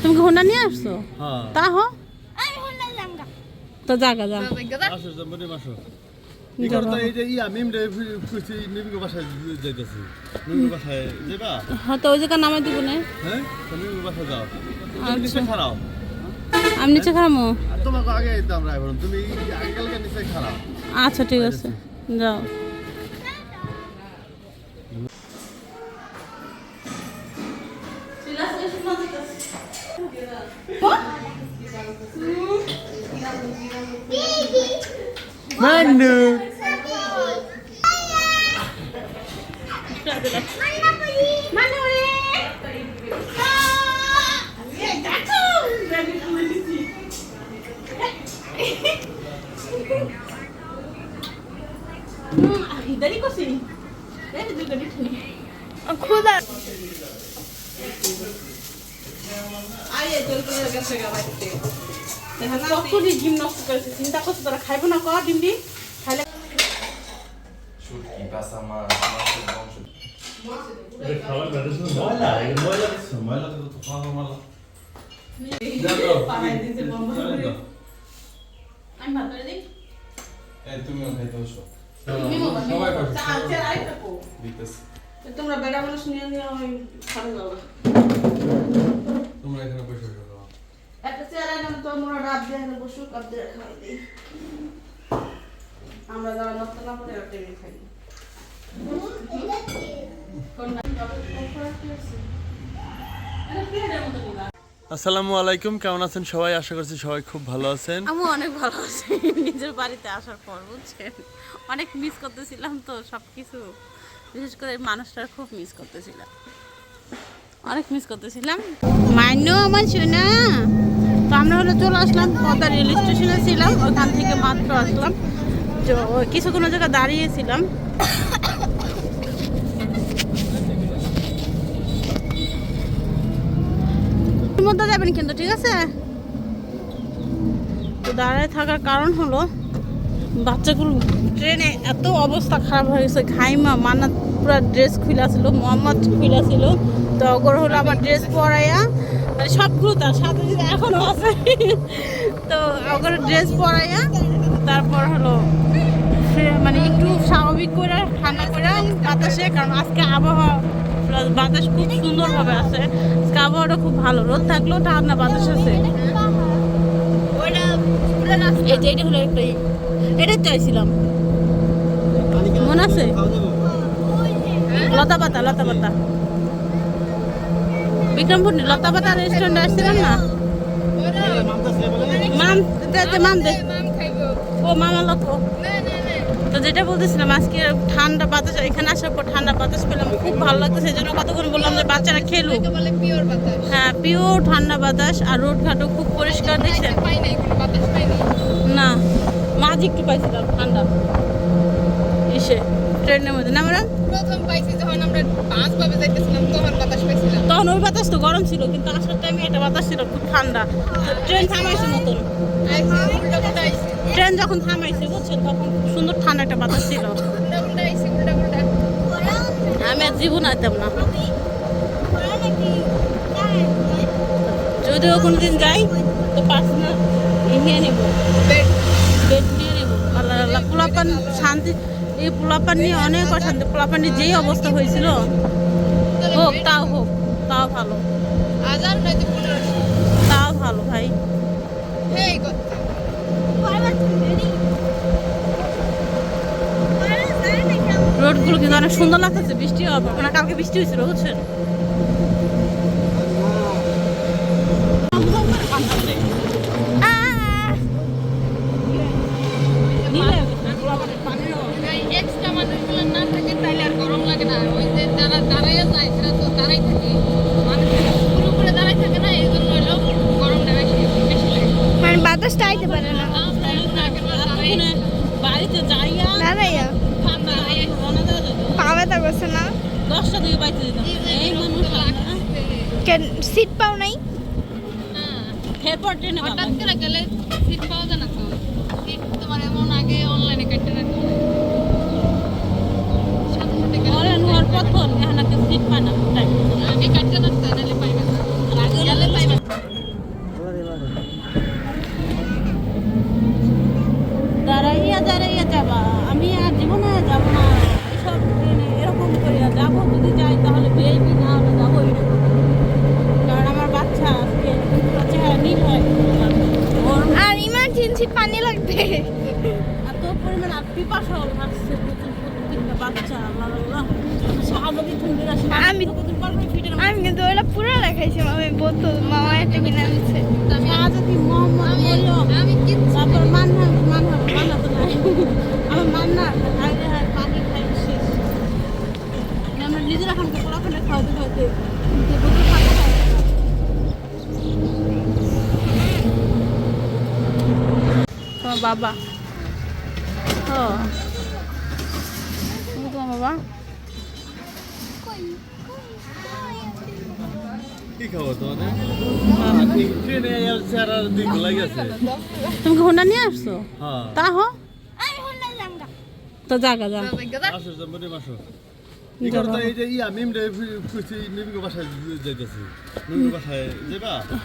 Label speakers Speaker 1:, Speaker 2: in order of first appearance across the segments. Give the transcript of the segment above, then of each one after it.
Speaker 1: তুমি কি হোন্ডা নিয়ে আসছো?
Speaker 2: হ্যাঁ।
Speaker 1: তা হো তো জাগা যা হ্যাঁ তো ওই জায়গা নামাই দিব না।
Speaker 2: হ্যাঁ?
Speaker 1: আমি নিচে খারামো
Speaker 2: আর তোমাকে আগে দিতাম রাইবার তুমি আগে নিচে খারাও
Speaker 1: আচ্ছা ঠিক আছে। যাও।
Speaker 2: মান্নু
Speaker 1: দেরি করছি
Speaker 3: খুদা
Speaker 1: আরে তোর করে গেছে গা বাড়িতে দেখা কতটি ডিম নষ্ট করেছে চিন্তা করছ তোরা খাইবো না কর ডিম ডিম খাইলে
Speaker 4: শুটকি কাঁচা মাছ মাছের মাংস
Speaker 2: ময়লা এই ময়লা দিছো ময়লা তো তো খাওয়া মালা
Speaker 1: পাড়ায় দিতে বন্ধ করে দিই। আমি ভাত করে দিই?
Speaker 4: এই তুমিও খাইতে বসো।
Speaker 1: মিমো
Speaker 4: সবাই
Speaker 1: মিমো।
Speaker 4: পাবে।
Speaker 1: চা আছে আর আরেকটা কো।
Speaker 4: দিতেছি।
Speaker 1: তোমরা বেড়া মানুষ নিয়ে নিয়ে ওই ঘরে যাও।
Speaker 4: তোমরা এখানে বসে যাও।
Speaker 1: একটা চেয়ার আনলাম তোমরা রাত দিয়ে এখানে আর দিয়ে খাওয়াই দিই। আমরা যারা নষ্ট না করে আর টেবিল খাই।
Speaker 2: আসসালামু আলাইকুম কেমন আছেন সবাই? আশা করছি সবাই খুব ভালো আছেন।
Speaker 1: আমি অনেক ভালো আছি। নিজের বাড়িতে আসার পর বুঝছেন? অনেক মিস করতেছিলাম তো সব কিছু বিশেষ করে মানুষটার খুব মিস করতেছিলাম। অনেক মিস করতেছিলাম। মান্য আমার শোনা তো আমরা হলো চলে আসলাম পদ্মা রেল স্টেশনে ছিলাম, ওখান থেকে মাত্র আসলাম। তো কিছু কোনো জায়গায় দাঁড়িয়েছিলাম। মধ্যে যাবেন কিন্তু, ঠিক আছে? তো দাঁড়ায় থাকার কারণ হলো বাচ্চাগুলো ট্রেনে এত অবস্থা খারাপ হয়ে গেছে। ঘাইমা মানা পুরো ড্রেস খুলা ছিল মোহাম্মদ খুলা ছিল। তো ওগর হলো আমার ড্রেস পরাইয়া মানে সবগুলো তার সাথে সাথে এখনও আছে। তো ওগর ড্রেস পরাইয়া তারপর হলো মানে একটু স্বাভাবিক করে ঠান্ডা করে বাতাসে কারণ আজকে আবহাওয়া বাতাস খুব সুন্দরভাবে আছে। আজকে আবহাওয়াটা খুব ভালো রোদ থাকলেও ঠান্ডা বাতাস আছে। এটা হলো একটা ই। এটা চাইছিলাম মনে আছে? লতা পাতা লতা পাতা। বিক্রমপুর লতা পাতা রেস্টুরেন্টে আসছিলাম না? মাম মাম দে। ও মামা লতো। তো যেটা বলতেছিলাম আজকে ঠান্ডা বাতাস এখানে আসার পর ঠান্ডা বাতাস পেলাম খুব ভালো লাগতো সেই জন্য কতক্ষণ বললাম যে বাচ্চারা
Speaker 3: বাতাস
Speaker 1: হ্যাঁ পিওর ঠান্ডা বাতাস আর রোড ঘাটও খুব পরিষ্কার দেখছেন? না। মাঝে একটু পাইছিলাম ঠান্ডা। ইসে ট্রেনের মধ্যে। না আমরা
Speaker 3: প্রথম পাইছি যখন আমরা পাঁচ ভাবে যাইতেছিলাম তখন বাতাস পাইছিলাম।
Speaker 1: তখন ওই বাতাস তো গরম ছিল কিন্তু আসার টাইমে এটা বাতাস ছিল খুব ঠান্ডা। ট্রেন থামাইছে নতুন। ট্রেন যখন থামাইছে বুঝছেন তখন খুব সুন্দর ঠান্ডা একটা বাতাস ছিল। আমি আর জীবন আইতাম না। যদিও কোনোদিন যাই তো পার্সোনাল নিয়ে নেব।
Speaker 3: বেড
Speaker 1: নিয়ে পোলাপান শান্তি এই পোলাপান নিয়ে অনেক অশান্তি পোলাপানের যেই অবস্থা হয়েছিল হোক তাও হোক তাও ভালো। তাও ভালো ভাই। রোডগুলো কিন্তু অনেক সুন্দর লাগতেছে বৃষ্টি হবে মানে কালকে বৃষ্টি হয়েছিল বুঝছেন?
Speaker 3: এক্সট্রা মানুষগুলো না থাকে তাইলে আর গরম লাগে না ওই যে যারা দাঁড়াইয়া যায় সেটা তো দাঁড়াই থাকে মানুষ পুরো করে দাঁড়াই থাকে না এই জন্য হলো গরমটা বেশি বেশি লাগে
Speaker 5: মানে বাতাসটা আইতে পারে না।
Speaker 1: এখানে বাড়িতে যাইয়া
Speaker 5: দাঁড়াইয়া?
Speaker 1: ঠান্ডা রওনা দেওয়া যাবে
Speaker 5: পা ব্যথা করছে না?
Speaker 1: দশটা দিকে বাইতে এই মানুষ
Speaker 5: কেন সিট পাও নাই?
Speaker 1: এরপর ট্রেনে
Speaker 3: হঠাৎ করে গেলে সিট পাওয়া যায় না তো। সিট তোমার এমন আগে অনলাইনে কেটে রাখতে
Speaker 1: এরকম করি
Speaker 5: যাব যদি যাই তাহলে যাবোই না। কারণ আমার বাচ্চা আজকে
Speaker 1: চেহারা নীল হয়।
Speaker 3: আর ইমার্জেন্সি
Speaker 1: পানি লাগবে। এত পরিমাণ পিপাসাও লাগছে। আমরা নিজেরা খানকে পোড়াখানে খাওয়াতে খাওয়াতে যে বোতল ফাঁকা খাওয়া তোমার বাবা ও তুমি তোমার বাবা
Speaker 2: কি খাব তোমাদের এই ট্রেনে লাগে আছে।
Speaker 1: তুমি হোন্ডা নিয়ে আসছো?
Speaker 2: হ্যাঁ।
Speaker 1: তা হো
Speaker 5: আমি
Speaker 1: তো জাগা যা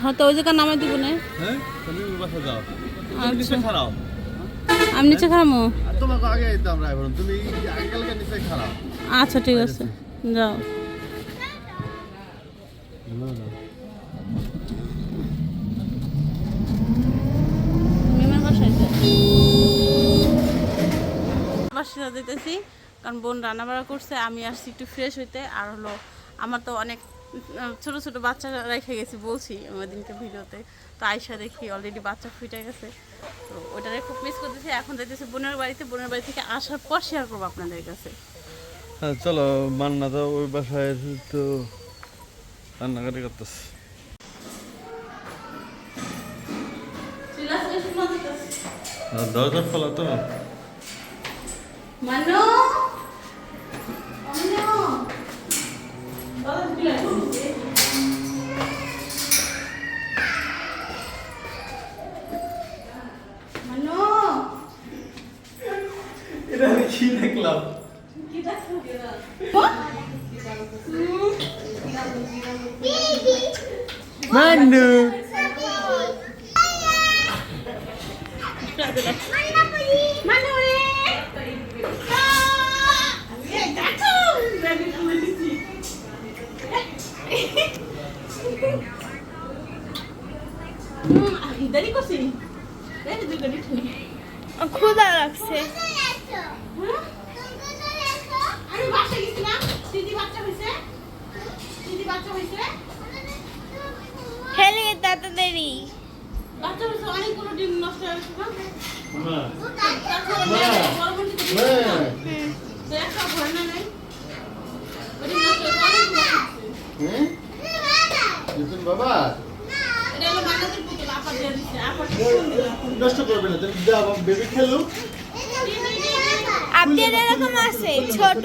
Speaker 1: হ্যাঁ ওই জায়গা নামাই দিব না।
Speaker 2: হ্যাঁ?
Speaker 1: আচ্ছা।
Speaker 2: নিচে খারাও
Speaker 1: আমি নিচে খামো
Speaker 2: আর তোমাকে আগে দিতাম তুমি আগে কালকে নিচে খারাও
Speaker 1: আচ্ছা ঠিক আছে। যাও। বাসায় যেতেছি কারণ বোন রান্না বাড়া করছে আমি আসছি একটু ফ্রেশ হইতে। আর হলো আমার তো অনেক ছোট ছোট বাচ্চা রেখে গেছি বলছি আমার দিনকে ভিডিওতে। তো আয়সা দেখি অলরেডি বাচ্চা ফুটে গেছে। তো ওটারে খুব মিস করতেছি। এখন যাইতেছি বোনের বাড়িতে। বোনের বাড়ি থেকে আসার পর শেয়ার করব আপনাদের কাছে।
Speaker 2: হ্যাঁ চলো মান্না তো ওই বাসায় তো রান্নাঘাটি করতেছে। দরজা খোলা তো।
Speaker 1: Mano! Mana? Mana
Speaker 2: pergi?
Speaker 1: Mana boleh? Ya, datang. Dari polisi. Hmm, dari kau sini. Dari juga di sini.
Speaker 5: Aku dah laksa. Aku dah laksa. Hah?
Speaker 1: আমি বাসায় গেছিলাম দিদি বাচ্চা হয়েছে? দিদি বাচ্চা হয়েছে?
Speaker 5: হেলে তাড়াতাড়ি
Speaker 1: বাচ্চা হয়েছে অনেকগুলো ডিম নষ্ট হয়ে গেছে
Speaker 2: হ্যাঁ
Speaker 1: তারপরে
Speaker 2: মা।
Speaker 1: পরবর্তীতে দিদি
Speaker 2: হ্যাঁ
Speaker 1: তো একটা ভয় না নাই? ওই নষ্ট হয়েছে অনেকগুলো হয়েছে।
Speaker 2: বাবা?
Speaker 1: এটা হলো বাংলাদেশ পুতুল আপা দিয়ে দিচ্ছে আপা ফোন দিল
Speaker 2: নষ্ট করবে না তুমি বেবি খেলো
Speaker 5: আপনাদের এরকম আছে ছোট।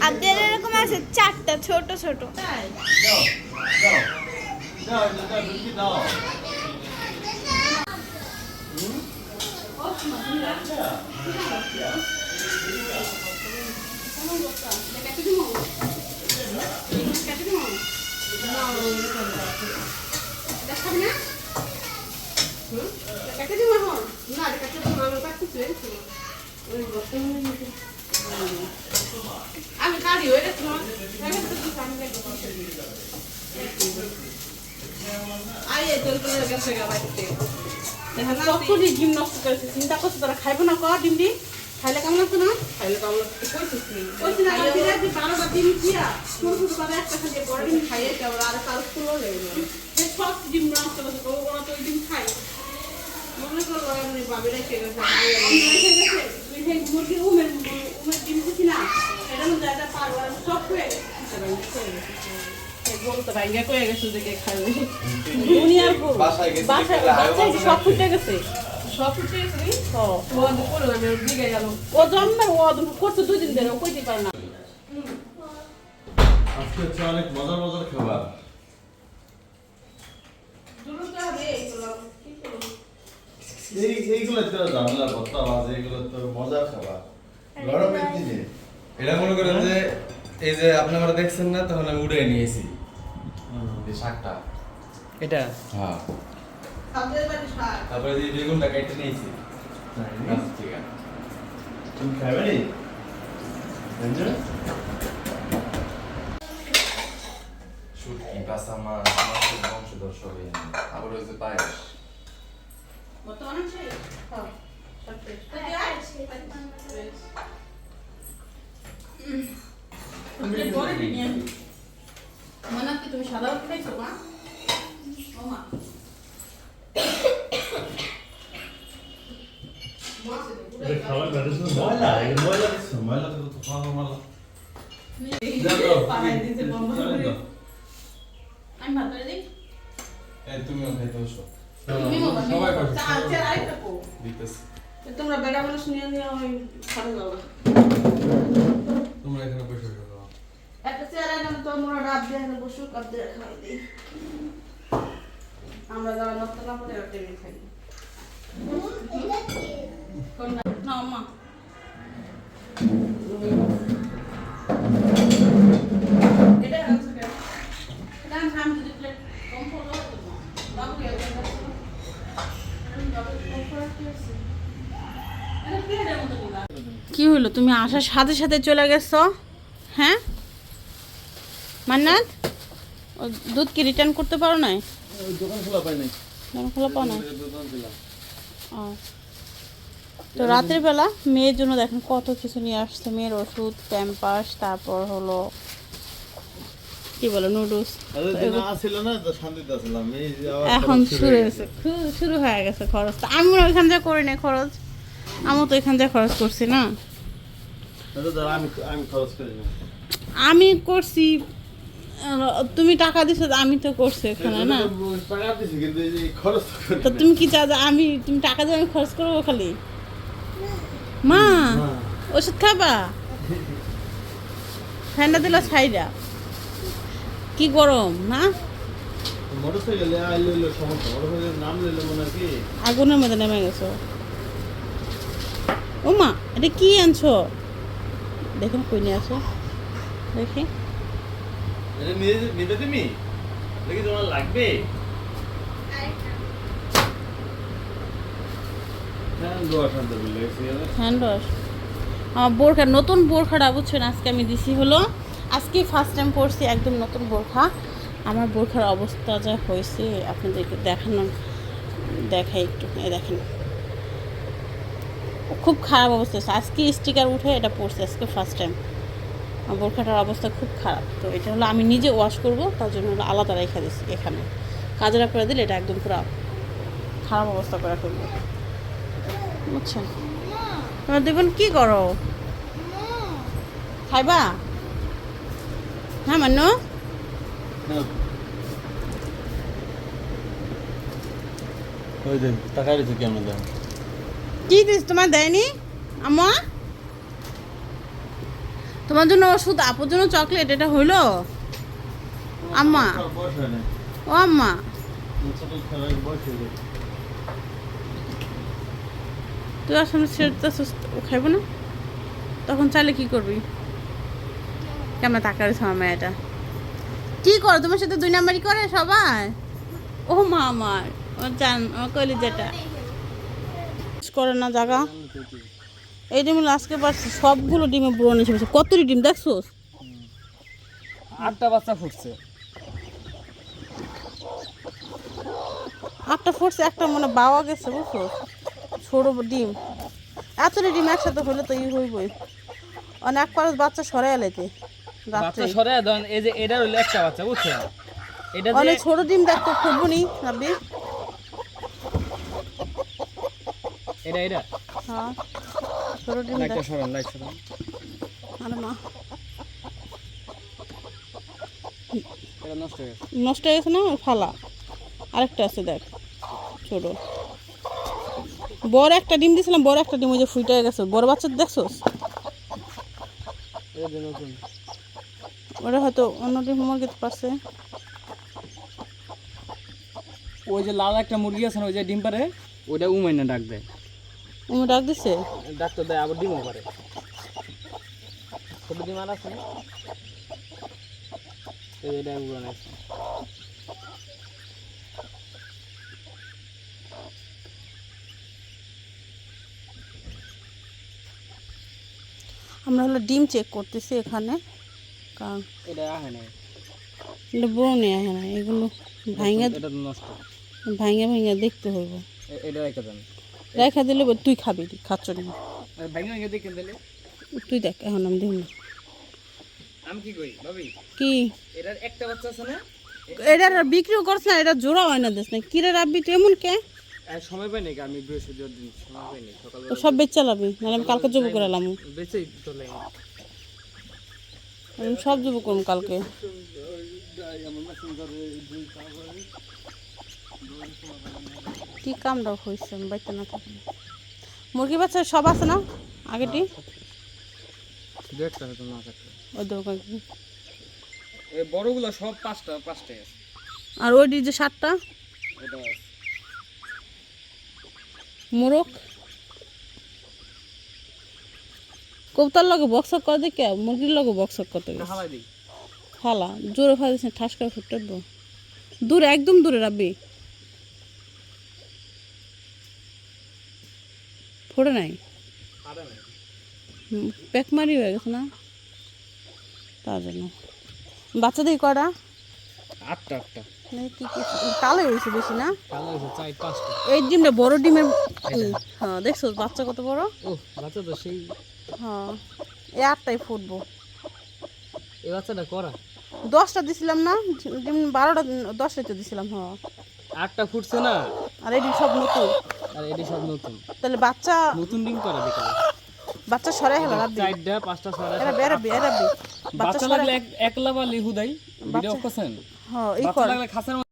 Speaker 5: আপনাদের এরকম আছে চারটা ছোট ছোট।
Speaker 1: না না আমি কাটি হয়ে গেছে না আমি তো কিছু আমি লাগবে আই এই তেল করে গেছে গা বাইতে কতটি ডিম নষ্ট করেছে চিন্তা করছে তারা খাইবো না? কর ডিম ডিম খাইলে কেমন লাগতো না খাইলে কেমন লাগতো? না? বারোটা ডিম দিয়া। ছোট ছোট করে একটা খালি বড় ডিম খাইয়ে আর কাল ফুলও লেগে সব ডিম নষ্ট করেছে ওরা তো ওই ডিম খাই সব হয়ে? ফুটে গেছে। সব ফুটে গেছে ও জন্মের ও করতে দুই দিন ধরে কইতে পারে না।
Speaker 2: আজকে হচ্ছে অনেক মজার মজার খাবার। এই এইগুলো তো ঝামেলার কথা আওয়াজ এইগুলো তো মজার খাবার। গরমের দিনে
Speaker 4: এটা মনে করেন যে এই যে আপনি আমরা দেখছেন না তখন আমি উড়ে নিয়েছি। এই শাকটা।
Speaker 6: এটা?
Speaker 4: হ্যাঁ। তারপরে যে বেগুনটা কেটে নিয়েছি। আচ্ছা, ঠিক আছে।
Speaker 2: তুমি খাবে নি?
Speaker 4: শুটকি কাঁচা মাছ মাছের বংশধর সবই আবার ওই যে পায়েস।
Speaker 1: হ্যাঁ। নিয়ে আসি। মানে কি তুমি সাদা ভাত মা? ও মা।
Speaker 2: ময়লা ময়লা। ময়লা তো খাওয়া ময়লা।
Speaker 1: আমি ভাত দিই।
Speaker 4: খাইতে বসো।
Speaker 2: সবাই
Speaker 1: আরেকটা।
Speaker 4: দিতেছি
Speaker 1: তোমরা বেড়া মানুষ নিয়ে নিয়ে ওই খাবে বাবা
Speaker 2: তোমরা এখানে বসে থাকো
Speaker 1: একটা চেয়ার এনে তো আমরা রাত দিয়ে এখানে বসুক আর দিয়ে খাই দিই। আমরা যারা নষ্ট না করে ওটা এমনি খাই? না মা। তুমি আসার সাথে সাথে চলে গেছো। হ্যাঁ? মান্নাত ও দুধ কি রিটার্ন করতে পারো না
Speaker 2: দোকান খোলা পাই নাই।
Speaker 1: দোকান খোলা পাও না ও। তো রাতের বেলা মেয়ের জন্য দেখেন কত কিছু নিয়ে আসছে। মেয়ের ওষুধ প্যাম্পাস তারপর হলো কি বলে নুডলস এখন শুরু হয়েছে। শুরু হয়ে গেছে খরচ। আমি মনে হয় ওইখান যা করি না খরচ। আমি তো এখান যা খরচ করছি না।
Speaker 2: আমি
Speaker 1: করছি তুমি টাকা দিছো আমি তো করছি এখানে না?
Speaker 2: তো।
Speaker 1: তুমি কি চাও আমি তুমি টাকা দিয়ে আমি খরচ করব খালি? মা ওষুধ খাবা? ঠান্ডা দিল ছাইরা কি গরম না আগুনের মধ্যে নেমে গেছো। ও মা এটা কি আনছো? দেখুন কই নিয়ে আসো দেখি
Speaker 2: তুমি? তোমার লাগবে? হ্যাঁ
Speaker 1: হ্যান্ড ওয়াশ আমার বোরখা নতুন বোরখাটা বুঝছেন? আজকে আমি দিছি হলো আজকে ফার্স্ট টাইম পরছি একদম নতুন বোরখা। আমার বোরখার অবস্থা যা হয়েছে আপনাদেরকে দেখানো দেখাই একটু এই দেখেন। খুব খারাপ অবস্থা হয়েছে। আজকে স্টিকার উঠে এটা পড়ছে, আজকে ফার্স্ট টাইম বোরখাটার অবস্থা খুব খারাপ। তো এটা হলো আমি নিজে ওয়াশ করব, তার জন্য হলো আলাদা রেখে দিচ্ছি এখানে। কাজরা করে দিলে এটা একদম পুরো খারাপ অবস্থা করে ফেলব। বুঝছেন তোমার দেবেন কী করো। খাইবা? হ্যাঁ মান্য
Speaker 2: ওই দেখ কেমন দেন
Speaker 1: কি দিস তোমার দেয়নি? আম্মা? তোমার জন্য ওষুধ, আপুর জন্য চকলেট, এটা হইল আম্মা। ও আম্মা। তুই আসলে সেটা খাইব না? তখন চাইলে কি করবি? কেমন রয়েছে আমার মেয়েটা? কি করো, তোমার সাথে দুই নাম্বারই করে সবাই? ও মা আমার ও জান, ও কলি যেটা করে না জায়গা এই ডিমগুলো আজকে পারছি সবগুলো ডিমে ব্রণ এসে গেছে কতটি ডিম দেখছ
Speaker 6: আটটা বাচ্চা ফুটছে।
Speaker 1: আটটা ফুটছে একটা মনে বাওয়া গেছে বুঝছ ছোট ডিম। এতটি ডিম একসাথে হলে তো ই হইবই। অনেক পারস বাচ্চা সরাই এলাইতে
Speaker 6: বাচ্চা সরে দেন এই যে এটা হইল একটা বাচ্চা বুঝছেন? এটা
Speaker 1: অনেক ছোট ডিম দেখতে খুঁজবো নি রাব্বি।
Speaker 6: এটা এটা।
Speaker 1: হ্যাঁ। ছোট ডিম
Speaker 6: লাইটটা সরান লাইট সরান।
Speaker 1: মা।
Speaker 6: এটা নষ্ট হয়ে গেছে।
Speaker 1: নষ্ট হয়ে গেছে না? ফালা। আরেকটা আছে দেখ ছোট। বড় একটা ডিম দিয়েছিলাম বড় একটা ডিম ওই যে ফুইটা গেছে। বড় বাচ্চা দেখছোস?
Speaker 6: নতুন।
Speaker 1: ওটা হয়তো অন্য ডিম মুরগিতে পারছে।
Speaker 6: ওই যে লাল একটা মুরগি আছে না ওই যে ডিম পারে ওইটা উমাইনা ডাক দেয়।
Speaker 1: উমি ডাক দিছে?
Speaker 6: ডাক্তার দেয় আবার ডিমও পারে ছোট ডিম আর আছে এটা উড়ান আছে।
Speaker 1: আমরা হলো ডিম চেক করতেছি এখানে। কারণ
Speaker 6: এটা আহে নাই।
Speaker 1: এটা আহে না এগুলো ভাঙা ভাঙা ভাঙা দেখতে হইব।
Speaker 6: এটা দেন।
Speaker 1: রেখা দিলে তুই খাবি খাচ্ছ না তুই দেখ এখন আমি দিব না
Speaker 6: আমি কি করি ভাবি?
Speaker 1: কি?
Speaker 6: এটার একটা বাচ্চা আছে না?
Speaker 1: বিক্রিও করছ না এটা জোড়া হয় না দেশ না। কিরে রাব্বি তুই এমন কে?
Speaker 6: সময় পাই নাকি আমি বৃহস্পতিবার দিন সময় পাই নাই সকাল
Speaker 1: সব বেচে নাহলে আমি কালকে জব করে
Speaker 6: বেঁচেই চলে
Speaker 1: আমি সব জব করব কালকে। কি কামটা হয়েছে আমি বাড়িতে না থাকি। মুরগি বাচ্চা সব আছে না? আগেটি
Speaker 6: দু। হয়তো না
Speaker 1: ওই দোকান
Speaker 6: এই বড়গুলো সব পাঁচটা পাঁচটাই আছে।
Speaker 1: আর ওই যে সাতটা। মোরগ। কবতার লগে বক্সক করে দেখে মুরগির লগে বক্সক করতে ফালা জোরে দিচ্ছে ঠাস করে ফুটে দূরে একদম দূরে রাখবি ফোড়ে নাই? প্যাক মারি হয়ে গেছে না? তার জন্য বাচ্চা দিয়ে কটা
Speaker 6: আটটা আটটা।
Speaker 1: কালো হয়েছে বেশি না? এই ডিমটা বড় ডিমের হ্যাঁ দেখছ বাচ্চা কত বড়?
Speaker 6: বাচ্চা তো সেই
Speaker 1: হ্যাঁ এই আটটাই ফুটবো।
Speaker 6: এই বাচ্চাটা করা।
Speaker 1: দশটা দিছিলাম না ডিম বারোটা দশটাই তো দিছিলাম হ্যাঁ।
Speaker 6: আটটা ফুটছে না?
Speaker 1: আর এটি সব নতুন।
Speaker 6: আর এটি সব নতুন।
Speaker 1: তাহলে বাচ্চা
Speaker 6: নতুন ডিম করা দেখো
Speaker 1: বাচ্চা সরাই হলো রাত
Speaker 6: চারটা পাঁচটা সরাই
Speaker 1: এরা বেরা বেরা বাচ্চা
Speaker 6: লাগলে এক- একলা বা লিহু দাই ভিডিও করছেন?
Speaker 1: হ্যাঁ এই
Speaker 6: বাচ্চা
Speaker 1: কর।
Speaker 6: লাগলে খাসের